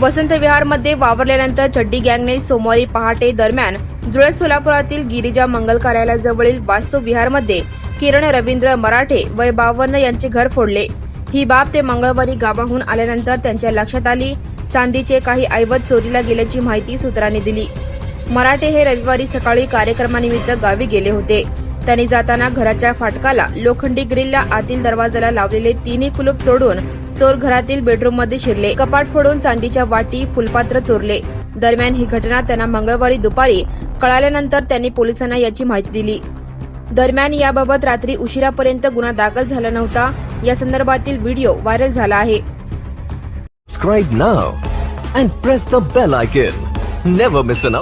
वसंत विहारमध्ये वावरल्यानंतर चड्डी गँगने सोमवारी पहाटे दरम्यान जुळे सोलापुरातील गिरिजा मंगल कार्यालयाजवळील वास्तू विहारमध्ये किरण रवींद्र मराठे वय बावन्न यांचे घर फोडले. ही बाब ते मंगळवारी गावाहून आल्यानंतर त्यांच्या लक्षात आली. चांदीचे काही ऐवत चोरीला गेल्याची माहिती सूत्रांनी दिली. मराठे हे रविवारी सकाळी कार्यक्रमानिमित्त गावी गेले होते. त्यांनी जाताना घराच्या फाटकाला लोखंडी ग्रिलला आतील दरवाजाला लावलेले तिन्ही कुलूप तोडून चोर घरातील बेडरूममध्ये शिरले कपाट फोडून चांदीच्या वाटी फुलपात्र चोरले दरम्यान ही घटना त्यांना मंगळवारी दुपारी कळाल्यानंतर त्यांनी पोलिसांना याची माहिती दिली दरम्यान याबाबत रात्री उशिरापर्यंत गुन्हा दाखल झाला नव्हता या संदर्भातील व्हिडिओ व्हायरल झाला आहे Subscribe now and press the bell icon. Never miss an.